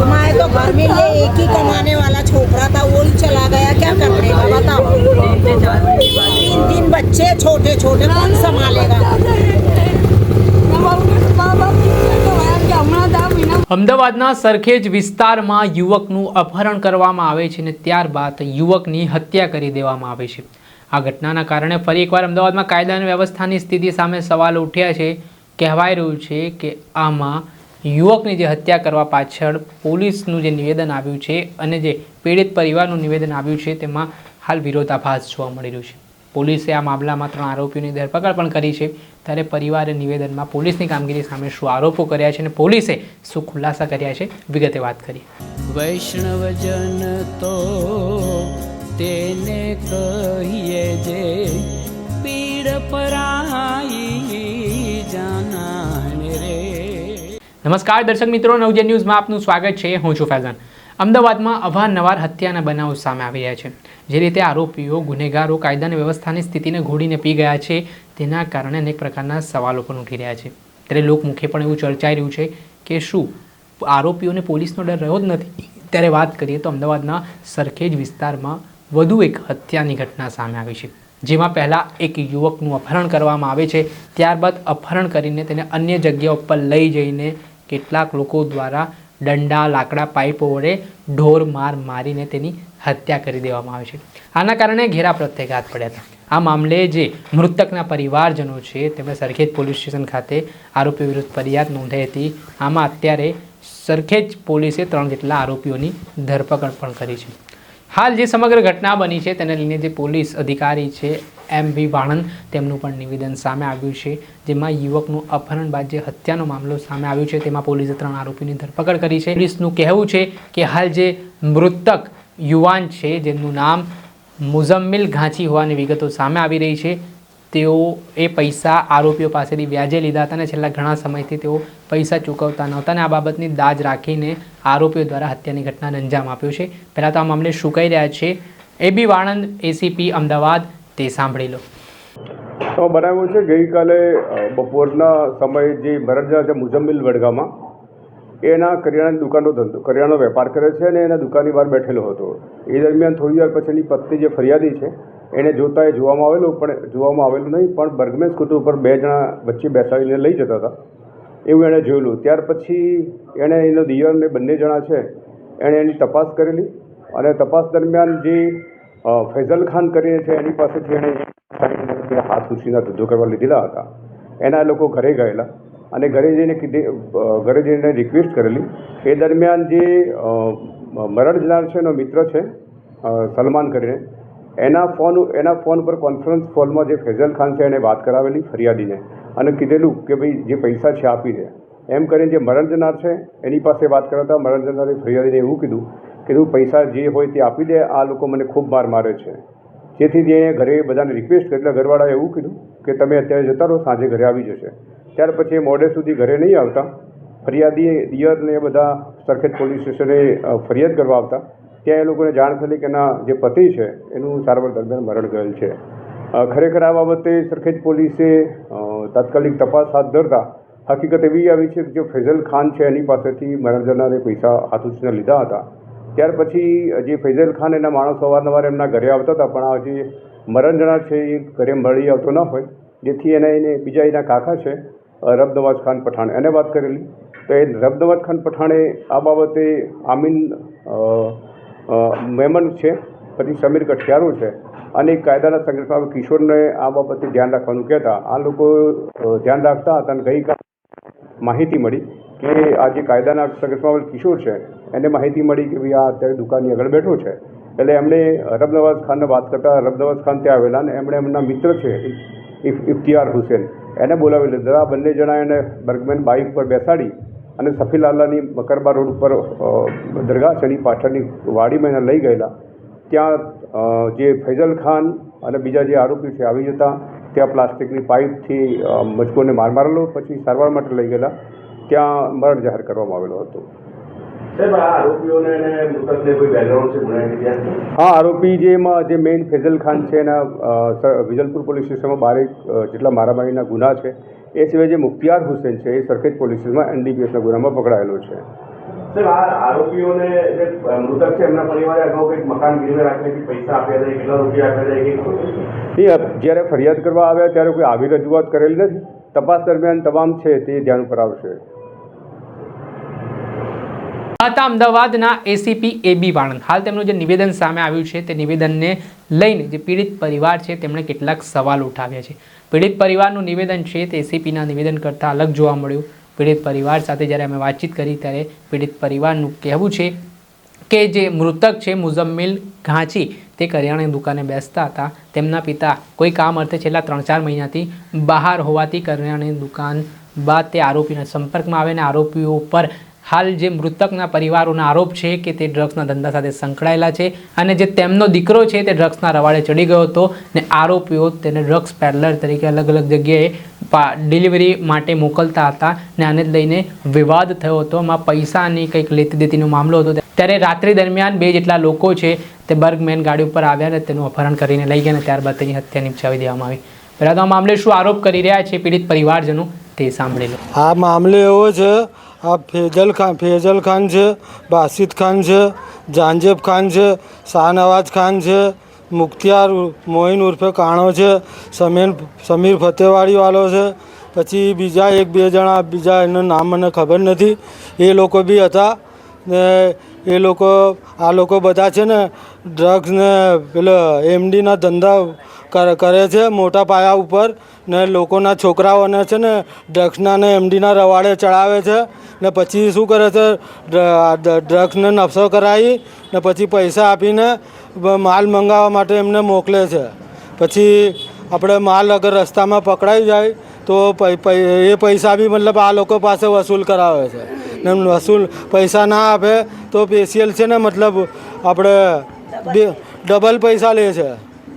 हमारे तो घर में ये एक ही कमाने वाला छोकरा था वो ही चला गया क्या कर लेगा बताओ तीन तीन बच्चे छोटे छोटे कौन संभालेगा અમદાવાદના સરખેજ વિસ્તારમાં યુવકનું અપહરણ કરવામાં આવે છે અને ત્યારબાદ યુવકની હત્યા કરી દેવામાં આવે છે આ ઘટનાના કારણે ફરી એકવાર અમદાવાદમાં કાયદા અને વ્યવસ્થાની સ્થિતિ સામે સવાલ ઉઠ્યા છે કહેવાય રહ્યું છે કે આમાં યુવકની જે હત્યા કરવા પાછળ પોલીસનું જે નિવેદન આવ્યું છે અને જે પીડિત પરિવારનું નિવેદન આવ્યું છે, તેમાં હાલ વિરોધાભાસ જોવા મળી રહ્યું છે. પોલીસે આ મામલામાં ત્રણ આરોપીઓની ધરપકડ પણ કરી છે. ત્યારે પરિવારે નિવેદનમાં પોલીસની કામગીરી સામે શું આરોપો કર્યા છે અને પોલીસે શું ખુલાસા કર્યા છે, વિગતે વાત કરી વૈષ્ણવજન તો તેને કહીએ જે પીડ પરાઈ નમસ્કાર દર્શક મિત્રો, નવજે ન્યૂઝમાં આપનું સ્વાગત છે. હું છું ફૈઝાન. અમદાવાદમાં અવારનવાર હત્યાના બનાવો સામે આવી રહ્યા છે. જે રીતે આરોપીઓ ગુનેગારો, કાયદાની વ્યવસ્થાની સ્થિતિને ઘોડીને પી ગયા છે, તેના કારણે અનેક પ્રકારના સવાલો પણ ઉઠી રહ્યા છે. ત્યારે લોકમુખે પણ એવું ચર્ચાઈ રહ્યું છે કે શું આરોપીઓને પોલીસનો ડર રહ્યો જ નથી? ત્યારે વાત કરીએ તો અમદાવાદના સરખેજ વિસ્તારમાં વધુ એક હત્યાની ઘટના સામે આવી છે. જેમાં પહેલાં એક યુવકનું અપહરણ કરવામાં આવે છે, ત્યારબાદ અપહરણ કરીને તેને અન્ય જગ્યા ઉપર લઈ જઈને કેટલાક લોકો દ્વારા દંડા, લાકડા, પાઇપો વડે ઢોર માર મારીને તેની હત્યા કરી દેવામાં આવે છે. આના કારણે ઘેરા પ્રત્યાઘાત પડ્યા હતા. આ મામલે જે મૃતકના પરિવારજનો છે, તેમણે સરખેજ પોલીસ સ્ટેશન ખાતે આરોપી વિરુદ્ધ ફરિયાદ નોંધાઈ હતી. આમાં અત્યારે સરખેજ પોલીસે ત્રણ જેટલા આરોપીઓની ધરપકડ પણ કરી છે. હાલ જે સમગ્ર ઘટના બની છે, તેને લઈને જે પોલીસ અધિકારી છે એમ વી વાણંદ તેમનું પણ નિવેદન સામે આવ્યું છે, જેમાં યુવકનું અપહરણ બાદ જે હત્યાનો મામલો સામે આવ્યો છે, તેમાં પોલીસે ત્રણ આરોપીની ધરપકડ કરી છે. પોલીસનું કહેવું છે કે હાલ જે મૃતક યુવાન છે, જેમનું નામ મુઝમ્મિલ ઘાંચી હોવાની વિગતો સામે આવી રહી છે, તેઓ એ પૈસા આરોપીઓ પાસેથી વ્યાજે લીધા હતા અને છેલ્લા ઘણા સમયથી તેઓ પૈસા ચૂકવતા નહોતા અને આ બાબતની દાજ રાખીને આરોપીઓ દ્વારા હત્યાની ઘટનાને અંજામ આપ્યો છે. પહેલાં તો આ મામલે શું કહી રહ્યા છે? એ બી વાણંદ એસીપી અમદાવાદ તે સાંભળી લો. તો બનાવ્યું છે, ગઈકાલે બપોરના સમયે જે મરજા છે મુજમ્મિલ વડગામાં એના કરિયાણાની દુકાનનો ધંધો, કરિયાણાનો વેપાર કરે છે અને એના દુકાનની બહાર બેઠેલો હતો. એ દરમિયાન થોડી વાર પછી એની પત્ની જે ફરિયાદી છે, એને જોતા એ જોવામાં આવેલું, પણ જોવામાં આવેલું નહીં, પણ બર્ગમેન સ્કૂટર ઉપર બે જણા વચ્ચે બેસાડીને લઈ જતા હતા. એવું એણે જોયેલું. ત્યાર પછી એણે એનો દિયર ને બંને જણા છે, એણે એની તપાસ કરેલી અને તપાસ દરમિયાન જે ફૈઝલ ખાન કરીને છે, એની પાસેથી એણે હાથ ઉછીના ધંધો કરવા લીધેલા હતા. એના લોકો ઘરે ગયેલા અને ઘરે જઈને કીધી ઘરે જઈને રિક્વેસ્ટ કરેલી એ દરમિયાન જે મરણ જનાર છે એનો મિત્ર છે સલમાન કરીને, એના ફોન એના ફોન પર કોન્ફરન્સ કોલમાં જે ફૈઝલ ખાન છે એને વાત કરાવેલી ફરિયાદીને અને કીધેલું કે ભાઈ જે પૈસા છે આપી દે. એમ કરીને જે મરણ જનાર છે એની પાસે વાત કરાતા મરણ જનારે ફરિયાદીને એવું કીધું કે તું પૈસા જે હોય તે આપી દે. આ લોકો મને ખૂબ માર મારે છે. જેથી જે ઘરે બધાને રિક્વેસ્ટ કરી, એટલે ઘરવાળાએ એવું કીધું કે, તમે અત્યારે જતા રહો, સાંજે ઘરે આવી જશે. ત્યાર પછી એ મોડે સુધી ઘરે નહીં આવતા. ફરિયાદી દિયરને બધા સરખેજ પોલીસ સ્ટેશને ફરિયાદ કરવા આવતા. ત્યાં એ લોકોને જાણ થયેલી કે ના, જે પતિ છે, એનું સારવાર દરમિયાન મરણ ગયેલ છે. ખરેખર આ બાબતે સરખેજ પોલીસે તાત્કાલિક તપાસ હાથ ધરતા હકીકત એવી આવી છે કે જે ફૈઝલ ખાન છે એની પાસેથી મરણ જનારે પૈસા હાથ ઉછીને લીધા હતા ત્યાર પછી જે ફૈઝલ ખાન એના માણસો અવારનવાર એમના ઘરે આવતા હતા પણ આ જે મરણ જનાર છે એ ઘરે મળી આવતો ન હોય. જેથી એને એને બીજા એના કાકા છે અ, ખાન પઠાણ. એને વાત કરેલી. તો એ રબનવાઝ ખાન પઠાણે આ બાબતે આમીન મેમન છે પછી સમીર કઠિયારો છે અને કાયદાના સંગઠનમાં કિશોરને આ બાબતે ધ્યાન રાખવાનું કહેતા. આ લોકો ધ્યાન રાખતા હતા અને ગઈકાલે માહિતી મળી કે આ જે કાયદાના સંઘર્ષમાં કિશોર છે એને માહિતી મળી કે ભાઈ આ અત્યારે દુકાનની આગળ બેઠો છે. એટલે એમણે રબનવાઝ ખાનને વાત કરતા રબનવાઝ ખાન ત્યાં આવેલા અને એમણે એમના મિત્ર છે, ઇફ, ઇફતિયાર હુસેન. એને બોલાવી લીધા. આ બંને જણા એને બર્ગમેન બાઇક પર બેસાડી અને સફીલાલાની મકરબા રોડ ઉપર દરગાહ ચડી પાછળની વાડીમાં એને લઈ ગયેલા. ત્યાં જે ફૈઝલ ખાન અને બીજા જે આરોપી છે, આવી જતા ત્યાં પ્લાસ્ટિકની પાઇપથી મજકોને માર મારેલો, પછી સારવાર માટે લઈ ગયેલા. ત્યાં મરણ જાહેર કરવામાં આવેલો હતો. હા આરોપી જે એમાં જે મેઇન ફૈઝલ ખાન છે એના વિજલપુર પોલીસ સ્ટેશનમાં બારેક જેટલા મારામારીના ગુના છે એ સિવાય જે મુખ્તિયાર હુસેન છે એ સરખેજ પોલીસ સ્ટેશનમાં એનડીપીએસના ગુનામાં પકડાયેલો છે. આરોપીઓને જે મૃતક છે એમના પરિવારે અગાઉ કંઈક મકાન ગીરવે રાખીને પૈસા આપ્યા હતા કેટલા રૂપિયા આપ્યા હતા એ જ્યારે ફરિયાદ કરવા આવ્યા ત્યારે કોઈ આવી રજૂઆત કરેલી નથી? તપાસ દરમિયાન તમામ છે તે ધ્યાન ઉપર આવશે. હતા અમદાવાદના એસીપી એબી વાણંદ. હાલ તેમનું જે નિવેદન સામે આવ્યું છે, તે નિવેદનને લઈને જે પીડિત પરિવાર છે, તેમણે કેટલાક સવાલ ઉઠાવ્યા છે. પીડિત પરિવારનું નિવેદન છે, તે એસીપીના નિવેદન કરતાં અલગ જોવા મળ્યું. પીડિત પરિવાર સાથે જ્યારે અમે વાતચીત કરી, ત્યારે પીડિત પરિવારનું કહેવું છે કે જે મૃતક છે, મુઝમ્મિલ ઘાંચી, તે કરિયાણાની દુકાને બેસતા હતા. તેમના પિતા કોઈ કામ અર્થે છેલ્લા ત્રણ ચાર મહિનાથી બહાર હોવાથી કરિયાણાની દુકાન બાદ તે આરોપીના સંપર્કમાં આવે અને આરોપીઓ પર હાલ જે મૃતકના પરિવારોનો આરોપ છે કે તે ડ્રગ્સના ધંધા સાથે સંકળાયેલા છે અને જે તેમનો દીકરો છે તે ડ્રગ્સના રવાડે ચડી ગયો હતો ને આરોપીઓ તેને ડ્રગ્સ પેડલર તરીકે અલગ અલગ જગ્યાએ ડિલિવરી માટે મોકલતા હતા ને આને લઈને વિવાદ થયો હતો. એમાં પૈસાની કંઈક લેતી દેતીનો મામલો હતો. ત્યારે રાત્રિ દરમિયાન બે જેટલા લોકો છે તે બર્ગમેન ગાડી ઉપર આવ્યા અને તેનું અપહરણ કરીને લઈ ગયા અને ત્યારબાદ તેની હત્યા નિપજાવી દેવામાં આવી. પહેલાં તો આ મામલે શું આરોપ કરી રહ્યા છે પીડિત પરિવારજનો તે સાંભળી લો. આ મામલે એવો છે આ ફેજલ ખાન ફેજલ ખાન છે બાસિત ખાન છે જાંજેબ ખાન છે શાહનવાજ ખાન છે મુખ્તિયાર મોઇન ઉર્ફે કાણો છે સમીર સમીર ફતેવાડીવાળો છે પછી બીજા એક બે જણા બીજા એનું નામ મને ખબર નથી એ લોકો બી હતા ને એ લોકો, આ લોકો બધા છે ને ડ્રગ્સ ને પેલો એમડીના ધંધા કરે કરે છે મોટા પાયા ઉપર ને લોકોના છોકરાઓને છે ને ડ્રગ્સના ને એમડીના રવાડે ચડાવે છે ને પછી શું કરે છે ડ્રગ્સને નફસો કરાવી ને પછી પૈસા આપીને માલ મંગાવવા માટે એમને મોકલે છે. પછી આપણે માલ અગર રસ્તામાં પકડાઈ જાય તો એ પૈસા બી મતલબ આ લોકો પાસે વસૂલ કરાવે છે. ને વસૂલ, પૈસા ના આપે તો પેશિયલ છે ને મતલબ આપણે ડબલ પૈસા લે છે.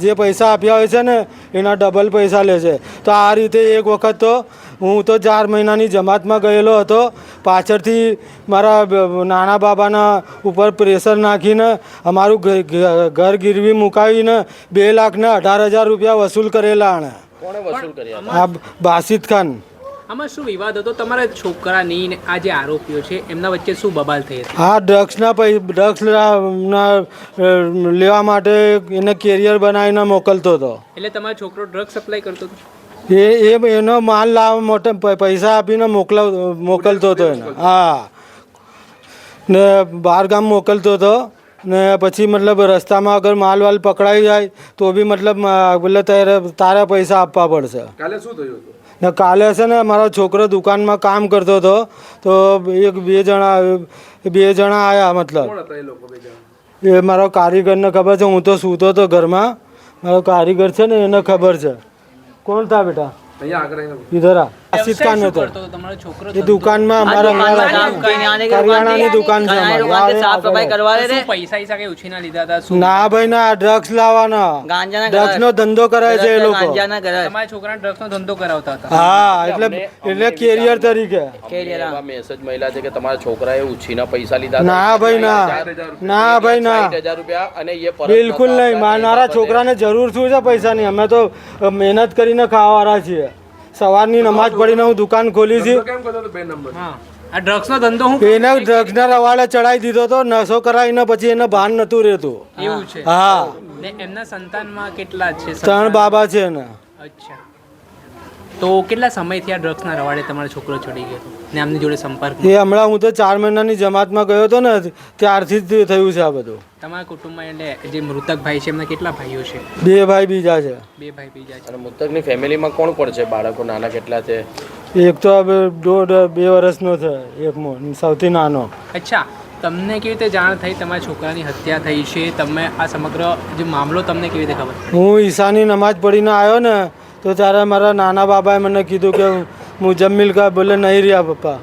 જે પૈસા આપ્યા હોય છે ને એના ડબલ પૈસા લે છે. તો આ રીતે એક વખત તો હું તો ચાર મહિનાની જમાતમાં ગયેલો હતો. પાછળથી મારા નાના બાબાના ઉપર પ્રેશર નાખીને અમારું ઘર ગીરવી મુકાવીને બે લાખને અઢાર હજાર રૂપિયા વસૂલ કરેલા આણે આ બાસિત ખાન. આમાં શું વિવાદ હતો? તમારા છોકરાની આ જે આરોપીઓ છે એમના વચ્ચે શું બબાલ થઈ હતી? હા ડ્રગ્સના પૈ ડ્રગ્સ લેવા માટે એને કેરિયર બનાવીને મોકલતો હતો. એટલે તમારો છોકરો ડ્રગ સપ્લાય કરતો હતો? એ એ એનો માલ લાવવા માટે પૈસા આપીને મોકલાવ મોકલતો હતો એને. હા. ને બહાર ગામ મોકલતો હતો. ને પછી મતલબ રસ્તામાં અગર માલ વાલ પકડાઈ જાય તો બી મતલબ એટલે તારે તારા પૈસા આપવા પડશે. કાલે શું થયું ને કાલે છે ને મારો છોકરો દુકાનમાં કામ કરતો હતો તો એક બે જણા બે જણા આવ્યા મતલબ. એ મારો કારીગરને ખબર છે હું તો સૂતો હતો ઘરમાં. મારો કારીગર છે ને એને ખબર છે. કોણ થા બેટા? ઇધર આ આશિષ ખાન હતો. એ દુકાનમાં અમારા કરિયાણાની દુકાન છે અમારી. પૈસા ઈસા ઉછીના લીધા હતા? ના ભાઈ ના ડ્રગ્સ લાવવાના. ડ્રગ્સ નો ધંધો કરે છે એ લોકો. તમારા છોકરાને ડ્રગ્સનો ધંધો કરાવતા હતા? હા એટલે એટલે કેરિયર તરીકે. મેસેજ મળ્યા છે કે તમારા છોકરાએ ઉછીના પૈસા લીધા ના ભાઈ ના. ના ભાઈ ના. રૂપિયા અને એ બિલકુલ નહીં. મારા છોકરાને જરૂર શું છે પૈસાની? અમે તો મહેનત કરીને ખાવાના છીએ. સવારની નમાજ પડીને હું દુકાન ખોલી છે. આ ડ્રગ્સ નો ધંધો હું એને ડ્રગ્સના રવાડે ચડાવી દીધો તો નશો કરાવીને પછી એને ભાન નતું રહેતું. એવું છે. હા. ને એમના સંતાનમાં કેટલા છે? ત્રણ બાબા છે એના. અચ્છા. તો કેટલા સમયથી આ ડ્રગ્સના રવાડે તમારો છોકરો છોડી ગયો હતો? ને આમની જોડે સંપર્ક એ હમણાં હું તો ચાર મહિનાની જમાતમાં ગયો હતો ને ત્યારથી જ થયું છે આ બધું. તમારા કુટુંબમાં એટલે જે મૃતક ભાઈ છે એમના કેટલા ભાઈઓ છે? બે ભાઈ બીજા છે. બે ભાઈ બીજા છે. અને મૃતકની ફેમિલીમાં કોણ કોણ છે? બાળકો નાના કેટલા છે? એક તો હવે દોઢ બે વર્ષનો છે એક મો- સૌથી નાનો. અચ્છા તમને કેવી રીતે જાણ થઈ તમારા છોકરાની હત્યા થઈ છે? તમે આ સમગ્ર જે મામલો તમને કેવી રીતે ખબર? હું ઈશાની નમાજ પડીને આવ્યો ને તો ત્યારે મારા નાના બાબાએ મને કીધું કે મુજમ્મિલ કા બોલે નહીં રહ્યા પપ્પા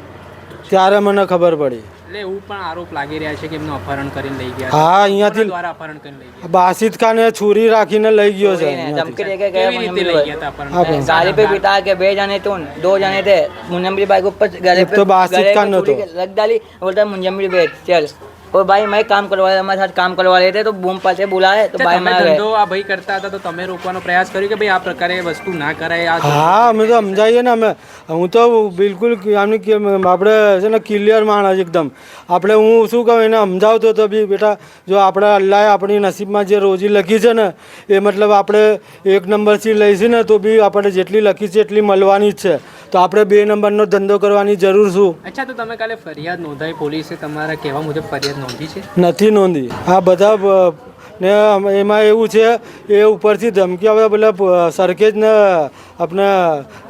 ત્યારે મને ખબર પડી એટલે એવું પણ આરોપ લાગી રહ્યા છે કે એમનું અપહરણ કરીને લઈ ગયા હા કોના અહીંયાથી દ્વારા અપહરણ કરીને લઈ ગયા બાસિત ખાને છુરી રાખીને લઈ ગયો છે અહીંયાથી. धमकी देके गए કેવી રીતે લઈ ગયા હતા અપહરણ હા, કરીને? गाड़ी पे बिठा के बे जाने तुम दो जाने थे मुंजमरी बाइक ऊपर गले एक पे तो बासित गले का पे न छुरी तो। के रख डाली बोलता मुंजमरी बैठ चल और भाई मैं काम करवा रहे हमारे साथ काम करवा रहे थे तो बूम पासे बुलाए तो भाई તમે मैं ધંધો આ ભાઈ કરતા હતા તો તમે રોકવાનો પ્રયાસ કર્યો કે ભાઈ આ પ્રકારે વસ્તુ ના કરાય આ હા અમે તો સમજાવીએ ને અમે હું તો બિલકુલ આમની કે આપણે છે ને ક્લિયર માણસ એકદમ આપણે હું શું કહું એને સમજાવતો તો બી બેટા જો આપણે અલ્લાહે આપણી નસીબમાં જે રોજી લખી છે ને એ મતલબ આપણે એક નંબરથી લઈશું ને તો બી આપણે જેટલી લખી છે એટલી મળવાની જ છે તો આપણે બે નંબરનો ધંધો કરવાની જરૂર શું અચ્છા તો તમે કાલે ફરિયાદ નોંધાઈ પોલીસે તમારા કહેવા મુજબ ફરિયાદ નથી નોંધી. આ બધા ને એમાં એવું છે એ ઉપરથી ધમકી આવે બોલે સરખેજ ને આપણે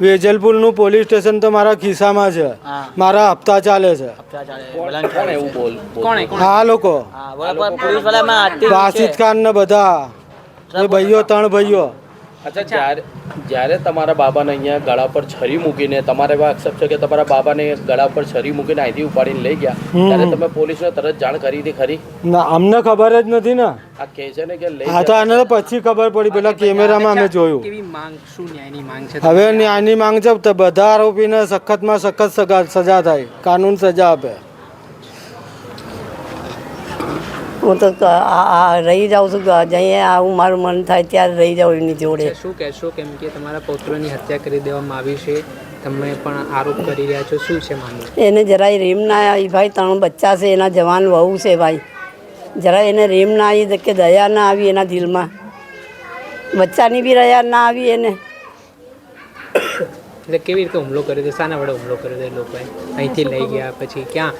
વેજલપુરનું પોલીસ સ્ટેશન તો મારા ખિસ્સામાં છે. મારા હપ્તા ચાલે છે. હા લોકો. વાસિદ ખાન ને બધા. એ ભાઈઓ ત્રણ ભાઈઓ. અચ્છા જ્યારે જ્યારે તમારા બાબાને અહીંયા ગળા પર છરી મૂકીને તમારે એવા આક્ષેપ છે કે તમારા બાબાને ગળા પર છરી મૂકીને અહીંથી ઉપાડીને લઈ ગયા ત્યારે તમે પોલીસને તરત જાણ કરી હતી ખરી? ના અમને ખબર જ નથી ને. આ કહે છે ને કે લઈ હા તો આને તો પછી ખબર પડી પેલા કેમેરામાં અમે જોયું. કેવી માંગ શું ન્યાયની માંગ છે? હવે ન્યાયની માંગ છે તો બધા આરોપીને સખતમાં સખત સગા- સજા થાય કાનૂન સજા આપે. હું તો આ- રહી જાઉં છું જઈએ આવું મારું મન થાય ત્યારે રહી જાઉં એની જોડે. શું કહેશો કેમ કે તમારા પૌત્રની હત્યા કરી દેવામાં આવી છે? તમે પણ આરોપ કરી રહ્યા છો. શું છે માનવું એને જરાય રેમ ના આવી ભાઈ ત્રણ બચ્ચા છે એના જવાન વહુ છે ભાઈ. જરા એને રેમ ના આવી કે દયા ના આવી એના દિલમાં. બચ્ચાની બી રહ્યા ના આવી એને. એટલે કેવી રીતે હુમલો કર્યો? હતો શાના વડે હુમલો કર્યો હતો એ લોકોએ? અહીંથી લઈ ગયા પછી ક્યાં?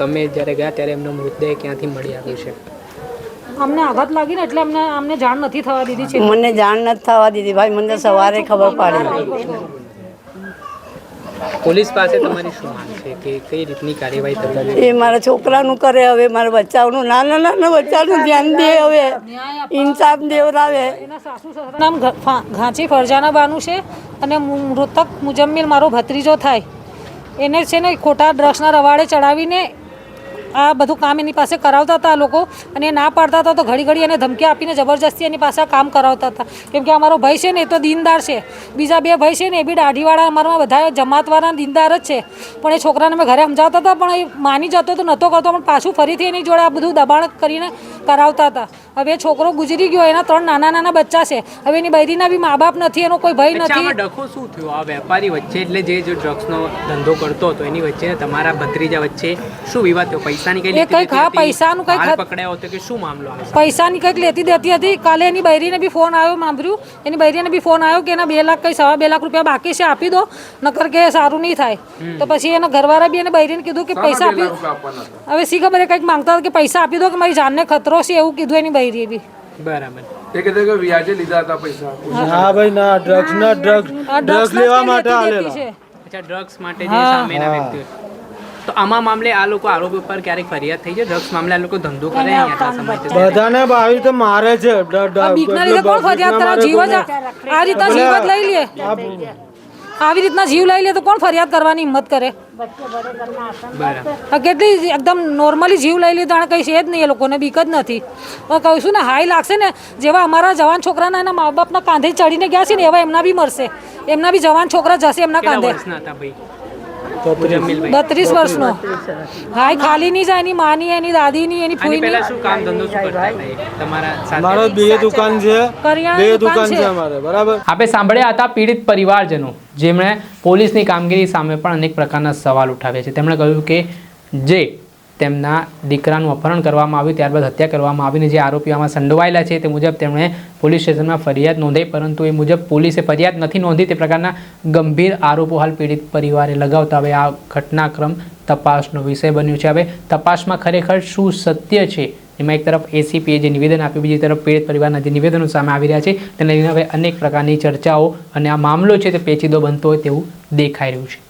તમે જ્યારે ગયા ત્યારે એમનો મૃતદેહ ક્યાંથી મળી આવ્યો છે? અમને આઘાત લાગી ને એટલે અમને અમને જાણ નથી થવા દીધી છે. મને જાણ નથી થવા દીધી. ભાઈ મને સવારે ખબર પડી. પોલીસ પાસે તમારી શું માંગ છે? કે કઈ રીતની કાર્યવાહી થવી એ મારા છોકરાનું કરે હવે મારા બચ્ચાઓનું નાના નાના બચ્ચાનું ધ્યાન દે હવે. ઇન્સાફ દેવરાવે એના સાસુ સસરા નામ ઘાંચી ફરજાના બાનું છે અને મૃતક મુજમ્મિલ મારો ભત્રીજો થાય. એને છે ને ખોટા ડ્રગ્સના રવાડે ચડાવીને આ બધું કામ એની પાસે કરાવતા હતા લોકો. અને એ ના પાડતા હતા તો ઘડી ઘડી એને ધમકી આપીને જબરજસ્તી એની પાસે કામ કરાવતા હતા. કેમ કે અમારો ભાઈ છે ને એ તો દીનદાર છે. બીજા બે ભાઈ છે ને એ બી દાઢીવાળા અમારામાં બધા જમાતવાળા દીનદાર જ છે. પણ એ છોકરાને અમે ઘરે સમજાવતા હતા પણ એ માની જતો તો નહોતો કરતો પણ પાછું ફરીથી એની જોડે આ બધું દબાણ કરીને કરાવતા હતા. હવે છોકરો ગુજરી ગયો એના ત્રણ નાના નાના બચ્ચા છે. હવે એની બૈરીના બી મા બાપ નથી એનો કોઈ ભય નથી. ડખો શું થયો? આ વેપારી વચ્ચે એટલે જે જો ડ્રગ્સનો ધંધો કરતો હતો એની વચ્ચે તમારા ભત્રીજા વચ્ચે શું વિવાદ થયો? પૈસાની કઈ કંઈક હા, પૈસાનું કંઈક પકડાયો હતો કે શું મામલો આવે પૈસાની કંઈક લેતી દેતી હતી. કાલે એની બૈરીને બી ફોન આવ્યો માંભર્યું એની બૈરીને બી ફોન આવ્યો કે એના બે લાખ કઈ સવા બે લાખ રૂપિયા બાકી છે આપી દો. નકર કે સારું નહીં થાય. તો પછી એના ઘરવાળા બી એને બૈરીને કીધું કે પૈસા આપી હવે સી ખબર કંઈક માંગતા હતા કે પૈસા આપી દો કે મારી જાનને ખતરો છે એવું કીધું એની બૈરીએ બી. બરાબર. હા ભાઈ ના ડ્રગ્સ ના ડ્રગ્સ ડ્રગ્સ લેવા માટે આલેલા. અચ્છા ડ્રગ્સ માટે જે સામેના વ્યક્તિઓ તો આમાં મામલે આ લોકો આરોપી પર ક્યારેક ફરિયાદ થઈ છે. ડ્રગ્સ મામલે આ લોકો ધંધો કરે બધાને આવી રીતે મારે છે. ડ- ડ- આ બીકના લીધે કોણ ફરિયાદ કરે જીવ જ આ- આ રીતના જીવ જ લઈ લે. આવી રીતના જીવ લઈ લે તો કોણ ફરિયાદ કરવાની હિંમત કરે? કેટલી એકદમ નોર્મલી જીવ લઈ લે તો કઈ છે જ નહીં એ લોકોને બીક જ નથી. પણ કહું છું ને હાઈ લાગશે ને જેવા અમારા જવાન છોકરાના એના મા બાપના કાંધે ચડીને ગયા છે ને એવા એમના બી મરશે. એમના બી જવાન છોકરા જશે એમના કાંધે વર્ષના હતા ભાઈ મુજમ્મિલભાઈ બત્રીસ. વર્ષનો. હાઈ ખાલી નહીં જાય એની માની એની દાદીની એની ફૂઈની પહેલા શું કામ ધંધો શું કરતા તમારા મારો બે દુકાન છે. બે દુકાન. છે. અમારે બરાબર? આપણે સાંભળ્યા હતા પીડિત પરિવારજનો જેમણે પોલીસની કામગીરી સામે પણ અનેક પ્રકારના સવાલ ઉઠાવ્યા છે. તેમણે કહ્યું કે જે તેમના દીકરાનું અપહરણ કરવામાં આવ્યું, ત્યારબાદ હત્યા કરવામાં આવીને જે આરોપીઓ આમાં સંડોવાયેલા છે તે મુજબ તેમણે પોલીસ સ્ટેશનમાં ફરિયાદ નોંધાઈ, પરંતુ એ મુજબ પોલીસે ફરિયાદ નથી નોંધી તે પ્રકારના ગંભીર આરોપો હાલ પીડિત પરિવારે લગાવતા. હવે આ ઘટનાક્રમ તપાસનો વિષય બન્યો છે. હવે તપાસમાં ખરેખર શું સત્ય છે? એમાં એક તરફ એસીપીએ જે નિવેદન આપ્યું, બીજી તરફ પીડિત પરિવારના જે નિવેદનો સામે આવી રહ્યા છે, તેને લઈને હવે અનેક પ્રકારની ચર્ચાઓ અને આ મામલો છે તે પેચીદો બનતો હોય તેવું દેખાઈ રહ્યું છે.